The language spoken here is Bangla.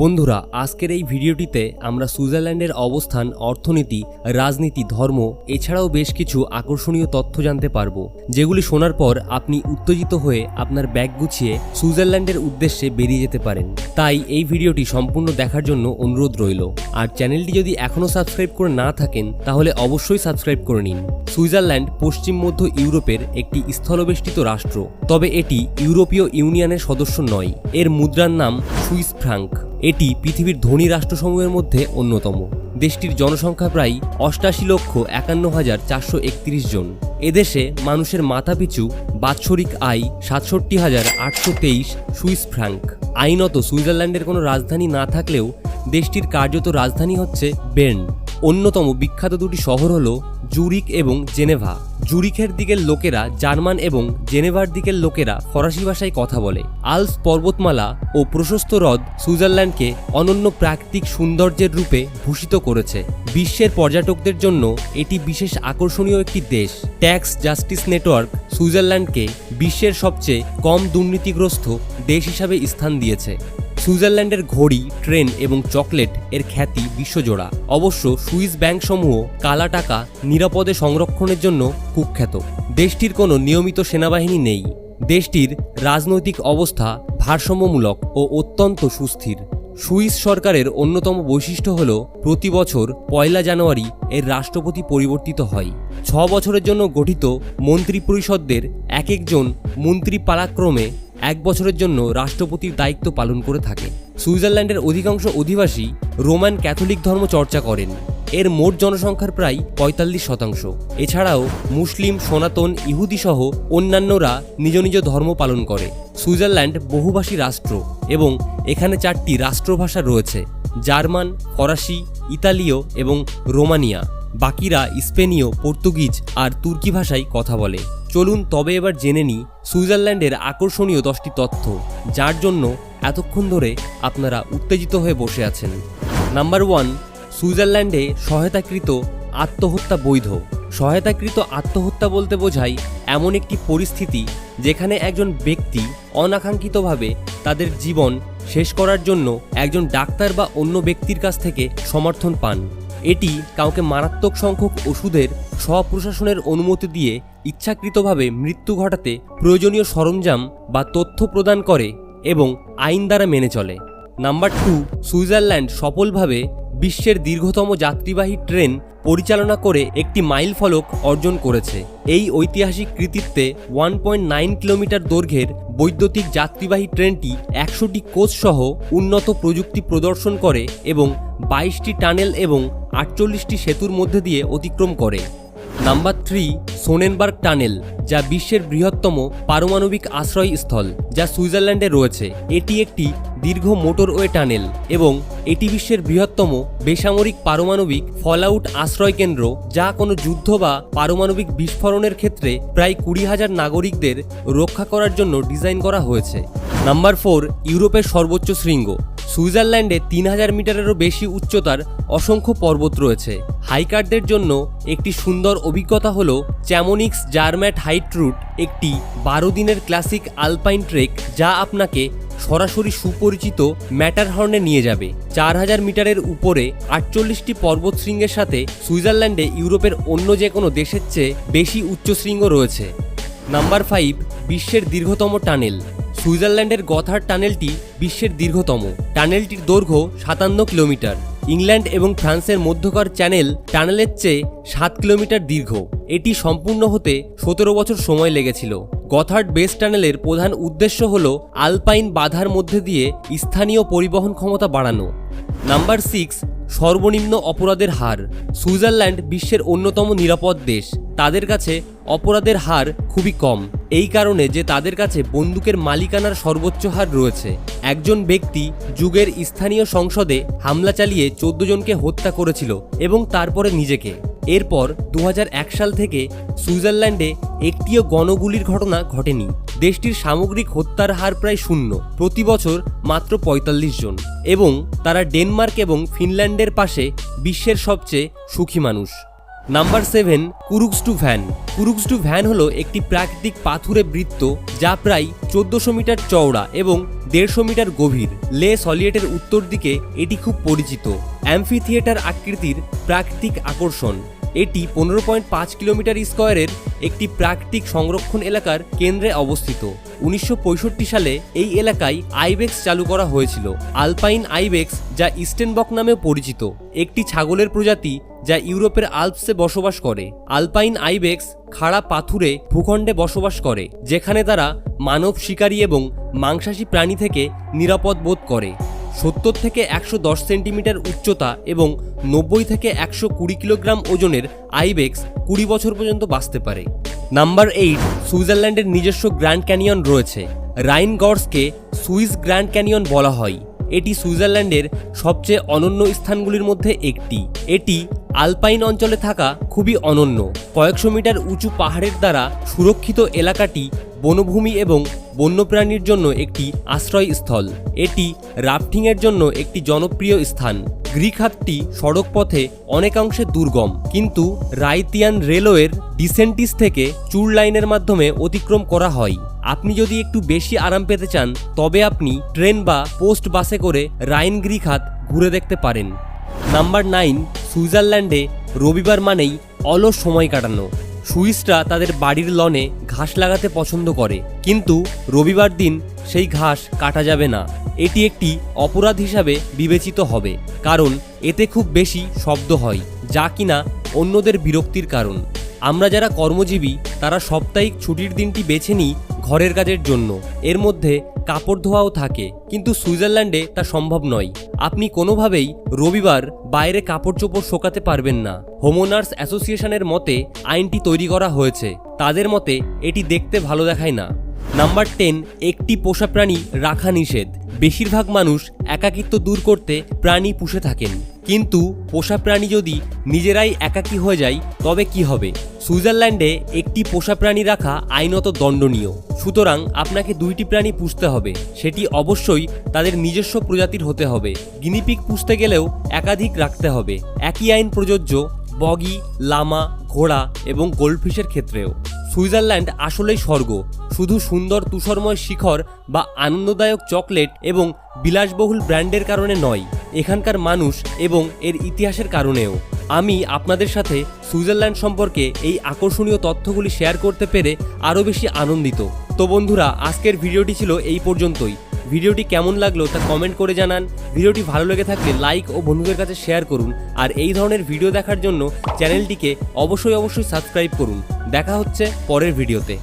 বন্ধুরা, আজকের এই ভিডিওটিতে আমরা সুইজারল্যান্ডের অবস্থান, অর্থনীতি, রাজনীতি, ধর্ম, এছাড়াও বেশ কিছু আকর্ষণীয় তথ্য জানতে পারব, যেগুলি শোনার পর আপনি উত্তেজিত হয়ে আপনার ব্যাগ গুছিয়ে সুইজারল্যান্ডের উদ্দেশ্যে বেরিয়ে যেতে পারেন। তাই এই ভিডিওটি সম্পূর্ণ দেখার জন্য অনুরোধ রইল। আর চ্যানেলটি যদি এখনও সাবস্ক্রাইব করে না থাকেন, তাহলে অবশ্যই সাবস্ক্রাইব করে নিন। সুইজারল্যান্ড পশ্চিম মধ্য ইউরোপের একটি স্থলবেষ্টিত রাষ্ট্র, তবে এটি ইউরোপীয় ইউনিয়নের সদস্য নয়। এর মুদ্রার নাম সুইস ফ্রাঙ্ক। এটি পৃথিবীর ধনী রাষ্ট্রসমূহের মধ্যে অন্যতম। দেশটির জনসংখ্যা প্রায় অষ্টাশি লক্ষ একান্ন হাজার চারশো একত্রিশ জন। এদেশে মানুষের মাথাপিছু বাৎসরিক আয় সাতষট্টি হাজার আটশো তেইশ সুইস ফ্রাঙ্ক। আইনত সুইজারল্যান্ডের কোনো রাজধানী না থাকলেও দেশটির কার্যত রাজধানী হচ্ছে বের্ন। অন্যতম বিখ্যাত দুটি শহর হল জুরিক এবং জেনেভা। জুরিখের দিকের লোকেরা জার্মান এবং জেনেভার দিকের লোকেরা ফরাসি ভাষায় কথা বলে। আলস পর্বতমালা ও প্রশস্ত হ্রদ সুইজারল্যান্ডকে অনন্য প্রাকৃতিক সৌন্দর্যের রূপে ভূষিত করেছে। বিশ্বের পর্যটকদের জন্য এটি বিশেষ আকর্ষণীয় একটি দেশ। ট্যাক্স জাস্টিস নেটওয়ার্ক সুইজারল্যান্ডকে বিশ্বের সবচেয়ে কম দুর্নীতিগ্রস্ত দেশ হিসাবে স্থান দিয়েছে। সুইজারল্যান্ডের ঘড়ি, ট্রেন এবং চকলেট এর খ্যাতি বিশ্বজোড়া। অবশ্য সুইস ব্যাংকসমূহ কালা টাকা নিরাপদে সংরক্ষণের জন্য কুখ্যাত। দেশটির কোনো নিয়মিত সেনাবাহিনী নেই। দেশটির রাজনৈতিক অবস্থা ভারসাম্যমূলক ও অত্যন্ত সুস্থির। সুইস সরকারের অন্যতম বৈশিষ্ট্য হল, প্রতি বছর পয়লা জানুয়ারি এর রাষ্ট্রপতি পরিবর্তিত হয়। ছ বছরের জন্য গঠিত মন্ত্রিপরিষদদের এক একজন মন্ত্রী পালাক্রমে এক বছরের জন্য রাষ্ট্রপতির দায়িত্ব পালন করে থাকে। সুইজারল্যান্ডের অধিকাংশ অধিবাসী রোমান ক্যাথলিক ধর্ম চর্চা করেন। এর মোট জনসংখ্যার প্রায় পঁয়তাল্লিশ শতাংশ। এছাড়াও মুসলিম, সনাতন, ইহুদি সহ অন্যান্যরা নিজ নিজ ধর্ম পালন করে। সুইজারল্যান্ড বহুভাষী রাষ্ট্র এবং এখানে চারটি রাষ্ট্রভাষা রয়েছে। জার্মান, ফরাসি, ইতালীয় এবং রোমানিয়া। বাকিরা স্পেনীয়, পর্তুগিজ আর তুর্কি ভাষায় কথা বলে। চলুন তবে এবার জেনে নিই সুইজারল্যান্ডের আকর্ষণীয় দশটি তথ্য, যার জন্য এতক্ষণ ধরে আপনারা উত্তেজিত হয়ে বসে আছেন। নাম্বার ওয়ান, সুইজারল্যান্ডে সহায়তাকৃত আত্মহত্যা বৈধ। সহায়তাকৃত আত্মহত্যা বলতে বোঝায় এমন একটি পরিস্থিতি যেখানে একজন ব্যক্তি অনাকাঙ্ক্ষিতভাবে তাদের জীবন শেষ করার জন্য একজন ডাক্তার বা অন্য ব্যক্তির কাছ থেকে সমর্থন পান। এটি কাউকে মারাত্মক সংখ্যক ওষুধের স্বপ্রশাসনের অনুমতি দিয়ে ইচ্ছাকৃতভাবে মৃত্যু ঘটাতে প্রয়োজনীয় সরঞ্জাম বা তথ্য প্রদান করে এবং আইন দ্বারা মেনে চলে। নাম্বার টু, সুইজারল্যান্ড সফলভাবে বিশ্বের দীর্ঘতম যাত্রীবাহী ট্রেন পরিচালনা করে একটি মাইল ফলক অর্জন করেছে। এই ঐতিহাসিক কৃতিত্বে ওয়ান পয়েন্ট নাইন কিলোমিটার দৈর্ঘ্যের বৈদ্যুতিক যাত্রীবাহী ট্রেনটি একশোটি কোচ সহ উন্নত প্রযুক্তি প্রদর্শন করে এবং বাইশটি টানেল এবং আটচল্লিশটি সেতুর মধ্যে দিয়ে অতিক্রম করে। নাম্বার থ্রি, সোনেনবার্গ টানেল, যা বিশ্বের বৃহত্তম পারমাণবিক আশ্রয়স্থল, যা সুইজারল্যান্ডে রয়েছে। এটি একটি দীর্ঘ মোটরওয়ে টানেল এবং এটি বিশ্বের বৃহত্তম বেসামরিক পারমাণবিক ফলআউট আশ্রয় কেন্দ্র, যা কোনো যুদ্ধ বা পারমাণবিক বিস্ফোরণের ক্ষেত্রে প্রায় কুড়ি হাজার নাগরিকদের রক্ষা করার জন্য ডিজাইন করা হয়েছে। নাম্বার ফোর, ইউরোপের সর্বোচ্চ শৃঙ্গ। সুইজারল্যান্ডে তিন হাজার মিটারেরও বেশি উচ্চতার অসংখ্য পর্বত রয়েছে। হাইকারদের জন্য একটি সুন্দর অভিজ্ঞতা হল চ্যামোনিক্স জার্ম্যাট হাইট রুট, একটি বারো দিনের ক্লাসিক আলপাইন ট্রেক যা আপনাকে সরাসরি সুপরিচিত ম্যাটারহর্নে নিয়ে যাবে। চার হাজার মিটারের উপরে আটচল্লিশটি পর্বতশৃঙ্গের সাথে সুইজারল্যান্ডে ইউরোপের অন্য যে কোনো দেশের চেয়ে বেশি উচ্চশৃঙ্গ রয়েছে। নাম্বার ফাইভ, বিশ্বের দীর্ঘতম টানেল। সুইজারল্যান্ডের গথার টানেলটি বিশ্বের দীর্ঘতম। টানেলটির দৈর্ঘ্য সাতান্ন কিলোমিটার। ইংল্যান্ড এবং ফ্রান্সের মধ্যকার চ্যানেল টানেলের চেয়ে সাত কিলোমিটার দীর্ঘ। এটি সম্পূর্ণ হতে সতেরো বছর সময় লেগেছিল। গথার্ড বেস টানেলের প্রধান উদ্দেশ্য হল আলপাইন বাধার মধ্যে দিয়ে স্থানীয় পরিবহন ক্ষমতা বাড়ানো। নাম্বার সিক্স, সর্বনিম্ন অপরাধের হার। সুইজারল্যান্ড বিশ্বের অন্যতম নিরাপদ দেশ। তাদের কাছে অপরাধের হার খুবই কম। এই কারণে যে তাদের কাছে বন্দুকের মালিকানার সর্বোচ্চ হার রয়েছে। একজন ব্যক্তি যুগের স্থানীয় সংসদে হামলা চালিয়ে চোদ্দ জনকে হত্যা করেছিল এবং তারপরে নিজেকে। এরপর দু হাজার এক সাল থেকে সুইজারল্যান্ডে একটিও গণগুলির ঘটনা ঘটেনি। দেশটির সামগ্রিক হত্যার হার প্রায় শূন্য। প্রতি বছর মাত্র পঁয়তাল্লিশ জন। এবং তারা ডেনমার্ক এবং ফিনল্যান্ডের পাশে বিশ্বের সবচেয়ে সুখী মানুষ। নাম্বার সেভেন কুরুকস্টু ভ্যান কুরুকস্টু ভ্যান হলো একটি প্রাকৃতিক পাথুরে বৃত্ত যা প্রায় চোদ্দশো মিটার চওড়া এবং দেড়শো মিটার গভীর। লে সলিয়েটের উত্তর দিকে এটি খুব পরিচিত। অ্যাম্ফি থিয়েটার আকৃতির প্রাকৃতিক আকর্ষণ। এটি পনেরো পয়েন্ট পাঁচ কিলোমিটার স্কোয়ারের একটি প্রাকৃতিক সংরক্ষণ এলাকার কেন্দ্রে অবস্থিত। উনিশশো পঁয়ষট্টি সালে এই এলাকায় আইবেক্স চালু করা হয়েছিল, আলপাইন আইবেক্স যা ইস্টেনবক নামেও পরিচিত। একটি ছাগলের প্রজাতি যা ইউরোপের আলপসে বসবাস করে। আলপাইন আইবেক্স খাড়া পাথুরে ভূখণ্ডে বসবাস করে, যেখানে তারা মানব শিকারী এবং মাংসাশী প্রাণী থেকে নিরাপদ বোধ করে। সত্তর থেকে একশো দশ সেন্টিমিটার উচ্চতা এবং নব্বই থেকে একশো কুড়ি কিলোগ্রাম ওজনের আইবেক্স কুড়ি বছর পর্যন্ত বাঁচতে পারে। নাম্বার এইট, সুইজারল্যান্ডের নিজস্ব গ্র্যান্ড ক্যানিয়ন রয়েছে। রাইন গডসকে সুইস গ্র্যান্ড ক্যানিয়ন বলা হয়। এটি সুইজারল্যান্ডের সবচেয়ে অনন্য স্থানগুলির মধ্যে একটি। এটি আলপাইন অঞ্চলে থাকা খুবই অনন্য। কয়েকশো মিটার উঁচু পাহাড়ের দ্বারা সুরক্ষিত এলাকাটি বনভূমি এবং বন্যপ্রাণীর জন্য একটি আশ্রয়স্থল। এটি রাফটিংয়ের জন্য একটি জনপ্রিয় স্থান। গ্রিক হাটটি সড়ক পথে অনেকাংশে দুর্গম। কিন্তু রাইতিয়ান রেলওয়ের ডিসেন্টিস থেকে চুর লাইনের মাধ্যমে অতিক্রম করা হয়। আপনি যদি একটু বেশি আরাম পেতে চান, তবে আপনি ট্রেন বা পোস্ট বাসে করে রাইন গ্রিক হাত ঘুরে দেখতে পারেন। নাম্বার নাইন, সুইজারল্যান্ডে রবিবার মানেই অলস সময় কাটানো। সুইসরা তাদের বাড়ির লনে ঘাস লাগাতে পছন্দ করে। কিন্তু রবিবার দিন সেই ঘাস কাটা যাবে না। এটি একটি অপরাধ হিসাবে বিবেচিত হবে, কারণ এতে খুব বেশি শব্দ হয়, যা কিনা অন্যদের বিরক্তির কারণ। আমরা যারা কর্মজীবী, তারা সাপ্তাহিক ছুটির দিনটি বেছে নিই ঘরের কাজের জন্য। এর মধ্যে কাপড় ধোয়াও থাকে, কিন্তু সুইজারল্যান্ডে তা সম্ভব নয়। আপনি কোনোভাবেই রবিবার বাইরে কাপড় চোপড় শোকাতে পারবেন না। হোমোনার্স অ্যাসোসিয়েশনের মতে আইনটি তৈরি করা হয়েছে। তাদের মতে এটি দেখতে ভালো দেখায় না। নাম্বার টেন একটি পোষা প্রাণী রাখা নিষেধ। বেশিরভাগ মানুষ একাকিত্ব দূর করতে প্রাণী পুষে থাকেন। কিন্তু পোষা প্রাণী যদি নিজেরাই একাকী হয়ে যায়, তবে কি হবে? সুইজারল্যান্ডে একটি পোষা প্রাণী রাখা আইনত দণ্ডনীয়। সুতরাং আপনাকে দুইটি প্রাণী পুষতে হবে। সেটি অবশ্যই তাদের নিজস্ব প্রজাতির হতে হবে। গিনিপিক পুষতে গেলেও একাধিক রাখতে হবে। একই আইন প্রযোজ্য বগি, লামা, ঘোড়া এবং গোল্ডফিশের ক্ষেত্রেও। সুইজারল্যান্ড আসলেই স্বর্গ। শুধু সুন্দর, তুষরময় শিখর বা আনন্দদায়ক চকলেট এবং বিলাসবহুল ব্র্যান্ডের কারণে নয়, এখানকার মানুষ এবং এর ইতিহাসের কারণেও। আমি আপনাদের সাথে সুইজারল্যান্ড সম্পর্কে এই আকর্ষণীয় তথ্যগুলি শেয়ার করতে পেরে আরও বেশি আনন্দিত। তো বন্ধুরা, আজকের ভিডিওটি ছিল এই পর্যন্তই। ভিডিওটি কেমন লাগল তা কমেন্ট করে জানান। ভিডিওটি ভালো লেগে থাকলে লাইক ও বন্ধুদের কাছে শেয়ার করুন। আর এই ধরনের ভিডিও দেখার জন্য চ্যানেলটিকে অবশ্যই অবশ্যই সাবস্ক্রাইব করুন। দেখা হচ্ছে পরের ভিডিওতে